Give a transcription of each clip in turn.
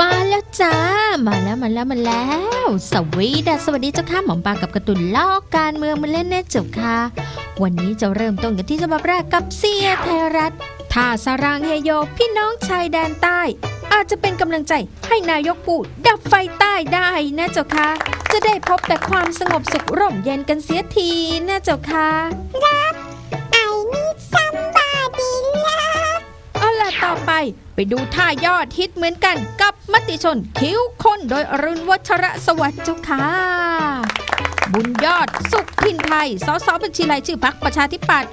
มาแล้วจ้า มาแล้วมาแล้วมาแล้ว สวีดัสสวัสดีเจ้าค่ะหมอมปากับกระตุนลอกการเมืองมาเล่นแน่เจ้าค่ะ วันนี้จะเริ่มต้นกันที่ฉบับแรกกับเสียไทยรัฐท่าสารางเฮโยพี่น้องชายแดนใต้ อาจจะเป็นกำลังใจให้นายกปูดับไฟใต้ได้นะเจ้าค่ะ จะได้พบแต่ความสงบสุขร่มเย็นกันเสียทีนะเจ้าค่ะ ไปไปดูท่ายอดฮิตเหมือนกันกับมติชนคิ้วคนโดยอรุณวัชระสวัสดิ์เจ้าค่ะ บุญยอดสุขทินไทยสสบัญชีรายชื่อพักประชาธิปัตย์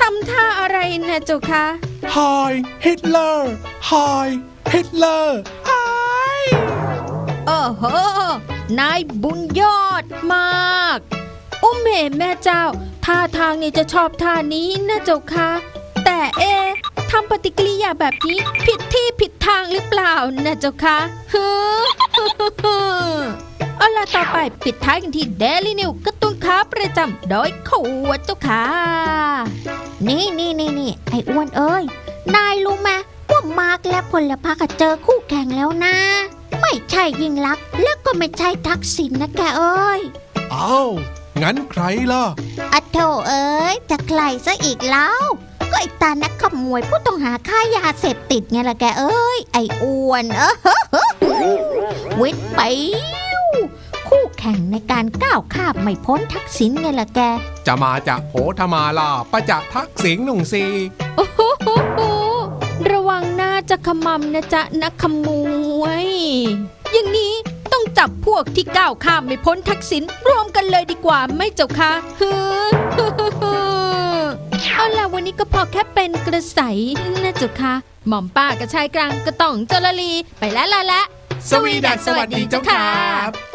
ทำท่าอะไรนะเจ้าค่ะ Hi Hitler Hi Hitler โอ้โหนายบุญยอดมากอุ้มเหแม่เจ้าท่าทางนี่จะชอบท่านี้นะเจ้าค่ะแต่เอะ ทำปฏิกิริยาแบบนี้ ผิดที่ผิดทางหรือเปล่านะเจ้าค่ะฮึเอาล่ะต่อไปปิดท้ายกันที่เดลี่นิวการ์ตูนค้าประจำโดยขวดเจ้าค่ะ นี่นี่นี่นี่ไอ้อ้วนเอ้ย นายรู้ไหมว่ามาร์กและพลพรรคอะเจอคู่แข่งแล้วนะ ไม่ใช่ยิ่งลักษณ์แล้วก็ไม่ใช่ทักษิณนะแกเอ้ยอ้าวงั้นใครล่ะอะโถเอ้ย จะใครซะอีกแล้ว ก็ไอ้ตานักขโมยผู้ต้องหาค่ายาเสพติดไงล่ะแกเอ้ย ไอ้อ้วนเออวิทย์ไปวคู่แข่งในการก้าวข้ามไม่พ้นทักษิณไงล่ะแก จะมาจากโหธมาล่ะประจักษ์ทักษิณหนุ่งสีโอ้โหโหโหระวังหน้าจะขมำนะจ๊ะนักขโมยอย่างนี้ต้องจับพวกที่ก้าวข้ามไม่พ้นทักษิณรวมกันเลยดีกว่าไหม่เจ้าคะเฮ้ ก็พอแค่เป็นกระใสนะเจ้าค่ะหม่อมป้ากับชายกลางก็ต้องจรลีไปแล้วละละสวีดัสสวัสดีเจ้าค่ะ